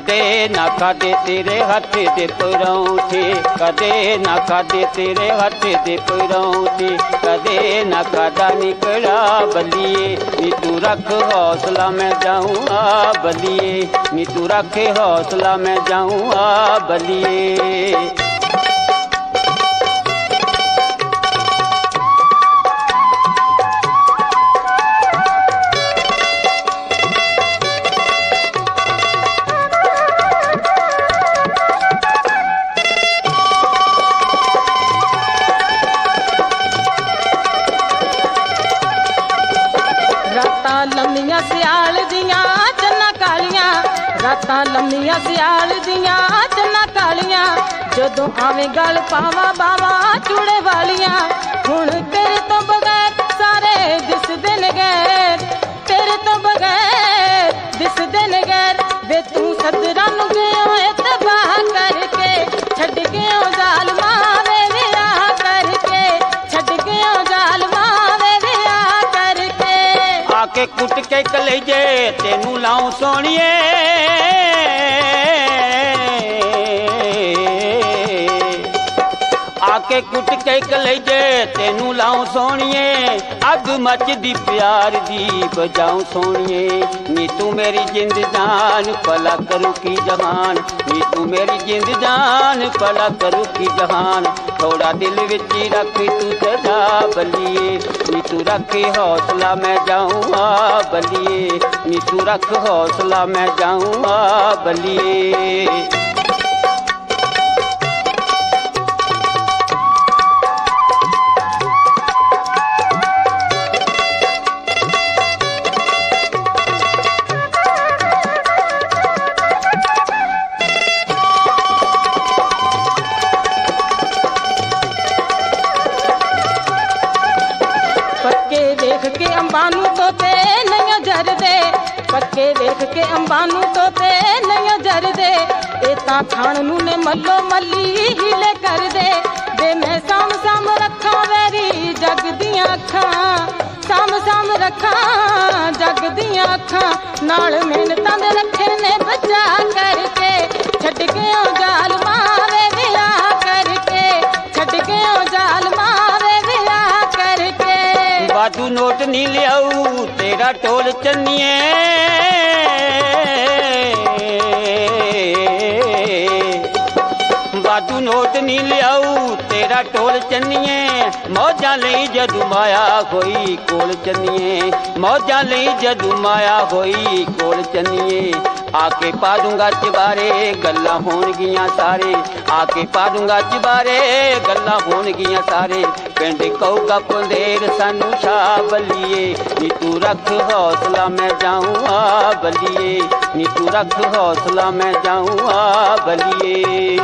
ਕਦੇ ਨਾ ਖਾਦੇ ਤੇਰੇ ਹੱਥ ਦੇ ਪਰੌਂਠੇ, ਕਦੇ ਨਾ ਖਾਦੇ ਤੇਰੇ ਹੱਥ ਦੇ ਪਰੌਂਠੇ, ਕਦੇ ਨਾ ਖਾਦਾ ਨਿਕੜਾ ਬਲੀਏ, ਨੀ ਤੂੰ ਰੱਖ ਹੌਸਲਾ ਮੈਂ ਜਾਊਂ ਆ ਬਲੀਏ, ਨੀ ਤੂੰ ਰੱਖ ਹੌਸਲਾ ਮੈਂ ਜਾਊਂ ਆ ਬਲੀਏ। ਰਾਤਾਂ ਲੰਮੀਆਂ ਸਿਆਲ ਦੀਆਂ ਚੰਨਾ ਕਾਲੀਆਂ, ਰਾਤਾਂ ਲੰਮੀਆਂ ਸਿਆਲ ਦੀਆਂ ਚੰਨਾ ਕਾਲੀਆਂ, ਜਦੋਂ ਆਵੇਂ ਗਲ ਪਾਵਾ ਬਾਵਾ ਚੂੜੇ ਵਾਲੀਆਂ, ਹੁਣ ਤੇਰੇ ਤੋਂ ਬਗੈਰ ਸਾਰੇ ਦਿਸਦੇ ਨੇ ਗੈਰ ਤੇਰੇ ਤੋਂ ਬਗੈਰ ਦਿਸਦੇ ਨੇ ਗੈਰ ਵੇ ਤੂੰ ਸੱਜਰਾਂ ਕੇ ਕੁੱਟ ਕੇ ਕਲੇਜੇ, ਤੈਨੂੰ ਲਾਉਂ ਸੋਣੀਏ ਆ ਕੇ ਕੁੱਟ ਕੇ ਕਲੇਜੇ, ਤੈਨੂੰ ਲਾਉਂ ਸੋਣੀਏ ਅੱਗ ਮੱਚਦੀ ਪਿਆਰ ਦੀ ਬਜਾਉਂ ਸੋਣੀਏ ਨੀ ਤੂੰ ਮੇਰੀ ਜਿੰਦ ਜਾਨ, ਭਲਾ ਕਰੂ ਕੀ ਜਹਾਨ। ਨੀ ਤੂੰ ਮੇਰੀ ਜਿੰਦ ਜਾਨ, ਭਲਾ ਕਰੂ ਕੀ ਜਹਾਨ। ਥੋੜਾ ਦਿਲ ਵਿੱਚ ਹੀ ਰੱਖ ਤੂੰ ਸਦਾ ਬਲੀਏ। ਨੀ ਤੂੰ ਰੱਖ ਹੌਸਲਾ ਮੈਂ ਜਾਊਂ ਆ ਬਲੀਏ। ਨੀ ਤੂੰ ਰੱਖ ਹੌਸਲਾ ਮੈਂ ਜਾਊਂ ਆ ਬਲੀਏ। ਪੱਕੇ ਦੇਖ ਕੇ ਅੰਬਾਂ ਨੂੰ ਤੋਤੇ ਨਹੀਂ ਜਰਦੇ ਪੱਕੇ ਦੇਖ ਕੇ ਅੰਬਾਂ ਨੂੰ ਤੋਤੇ ਨਹੀਂ ਜਰਦੇ ਇਹ ਤਾਂ ਖਾਣ ਨੂੰ ਨੇ ਮੱਲੋ ਮੱਲੀ ਹੀਲੇ ਕਰਦੇ ਵੇ ਮੈਂ ਸਾਮ ਸਾਮ ਰੱਖਾਂ ਵੈਰੀ ਜਗ ਦੀਆਂ ਅੱਖਾਂ ਸਾਮ ਸਾਮ ਰੱਖਾਂ ਜਗ ਦੀਆਂ ਅੱਖਾਂ ਨਾਲ ਮਿਹਨਤਾਂ ਦੇ ਰੱਖੇ ਨੇ ਬਚਾ ਕਰਕੇ ਨੋਟ ਨਹੀਂ ਲਿਆਊ, ਤੇਰਾ ਟੋਲ ਚੰਨੀਏ। ਬਾਜੂ ਨੋਟ ਨਹੀਂ ਲਿਆਊ, ਤੇਰਾ ਟੋਲ ਚੰਨੀਏ। ਮੌਜਾਂ ਲਈ ਜਦੋਂ ਮਾਇਆ ਹੋਈ ਕੋਲ ਚੰਨੀਏ। ਮੌਜਾਂ ਲਈ ਜਦੋਂ ਮਾਇਆ ਹੋਈ ਕੋਲ ਚੰਨੀਏ। ਆ ਕੇ ਪਾ ਦੂੰਗਾ ਚਬਾਰੇ ਗੱਲਾਂ ਹੋਣਗੀਆਂ ਸਾਰੇ ਆ ਕੇ ਪਾ ਦੂੰਗਾ ਚਬਾਰੇ ਗੱਲਾਂ ਹੋਣਗੀਆਂ ਸਾਰੇ ਪਿੰਡ ਕਹੂਗਾ ਪੰਦੇਰ ਸਾਨੂੰ ਛਾ ਬਲੀਏ ਨੀ ਤੂੰ ਰੱਖ ਹੌਸਲਾ ਮੈਂ ਜਾਊਂ ਆ ਬਲੀਏ ਨੀ ਤੂੰ ਰੱਖ ਹੌਸਲਾ ਮੈਂ ਜਾਊਂ ਆ ਬਲੀਏ